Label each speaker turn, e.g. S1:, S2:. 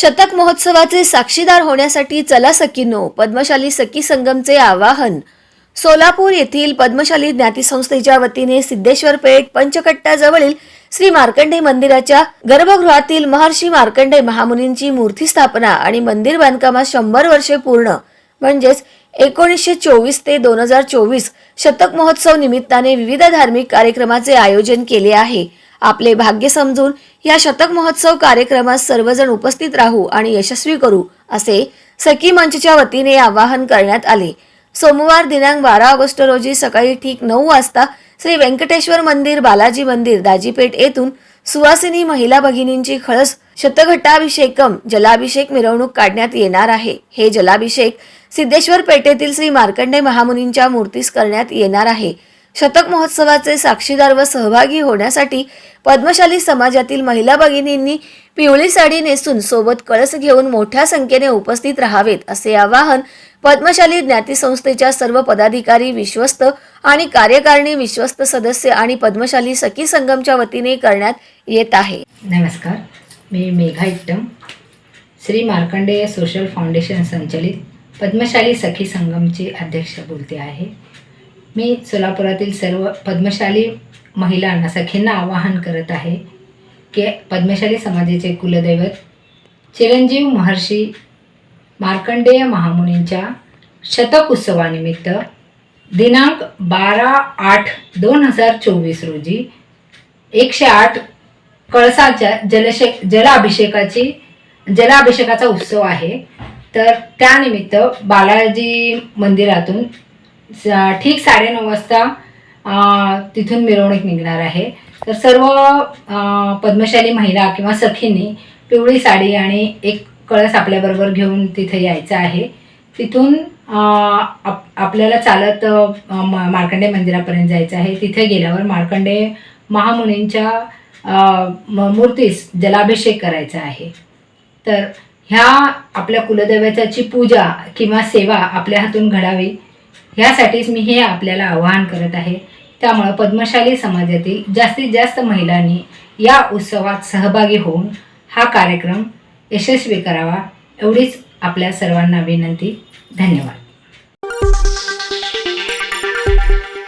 S1: शतक महोत्सवाचे साक्षीदार होण्यासाठी चला सकीनो पद्मशाली सखी संगमचे आवाहन. सोलापूर येथील पद्मशाली ज्ञाती संस्थेच्या वतीने सिद्धेश्वर पेठ पंचकट्टाजवळील श्री मार्कंडे मंदिराच्या गर्भगृहातील महर्षी मार्कंडे महामुनींची मूर्ती स्थापना आणि मंदिर बांधकामास शंभर वर्षे पूर्ण म्हणजेच एकोणीसशे चोवीस ते दोन हजार चोवीस शतक महोत्सव निमित्ताने विविध धार्मिक कार्यक्रमाचे आयोजन केले आहे. आपले भाग्य समजून या शतक महोत्सव कार्यक्रमात सर्वजण उपस्थित राहू आणि यशस्वी करू असे सखी मंचच्या वतीने आवाहन करण्यात आले. सोमवार दिनांक बारा ऑगस्ट रोजी सकाळी ठीक नऊ वाजता श्री व्यंकटेश्वर मंदिर बालाजी मंदिर दाजीपेठ येथून सुवासिनी महिला भगिनींची खळस शतघटाभिषेकम जलाभिषेक मिरवणूक काढण्यात येणार आहे. हे जलाभिषेक सिद्धेश्वर पेठेतील श्री मार्कंडे महामुनींच्या मूर्तीस करण्यात येणार आहे. शतक महोत्सवाचे साक्षीदार व सहभागी होण्यासाठी पद्मशाली समाजातील महिला भगिनींनी पिवळी साडी नेसून सोबत कळस घेऊन मोठ्या संख्येने उपस्थित राहावेत असे आवाहन पद्मशाली ज्ञाती संस्थेच्या सर्व पदाधिकारी विश्वस्त आणि कार्यकारिणी विश्वस्त सदस्य आणि पद्मशाली सखी संगमच्या वतीने करण्यात येत आहे.
S2: नमस्कार मी मेघा इट्टम श्री मार्कंडेय सोशल फाउंडेशन संचलित पद्मशाली सखी संगमची अध्यक्ष बोलते आहे. मी सोलापुरातील सर्व पद्मशाली महिलांना सखींना आवाहन करत आहे की पद्मशाली समाजाचे कुलदैवत चिरंजीव महर्षी मार्कंडेय महामुनींच्या शतक उत्सवानिमित्त दिनांक बारा आठ दोन हजार चोवीस रोजी एकशे आठ कळसाच्या जलशे जलाभिषेकाची जलाभिषेकाचा उत्सव आहे. तर त्यानिमित्त बालाजी मंदिरातून ठीक साडेनऊ वाजता तिथून मिरवणूक निघणार आहे. तर सर्व पद्मशाली महिला किंवा सखींनी पिवळी साडी आणि एक कळस आपल्याबरोबर घेऊन तिथे यायचं आहे. तिथून आप आपल्याला चालत म- मार्कंडे मंदिरापर्यंत जायचं आहे. तिथे गेल्यावर मार्कंडे महामुनींच्या म- मूर्तीस जलाभिषेक करायचा आहे. तर ह्या आपल्या कुलदैवताची पूजा किंवा सेवा आपल्या हातून घडावी. ह्यासाठीच मी हे आपल्याला आवाहन करत आहे. त्यामुळं पद्मशाली समाजातील जास्तीत जास्त महिलांनी या उत्सवात सहभागी होऊन हा कार्यक्रम यशस्वी करावा एवढीच आपल्या सर्वांना विनंती. धन्यवाद.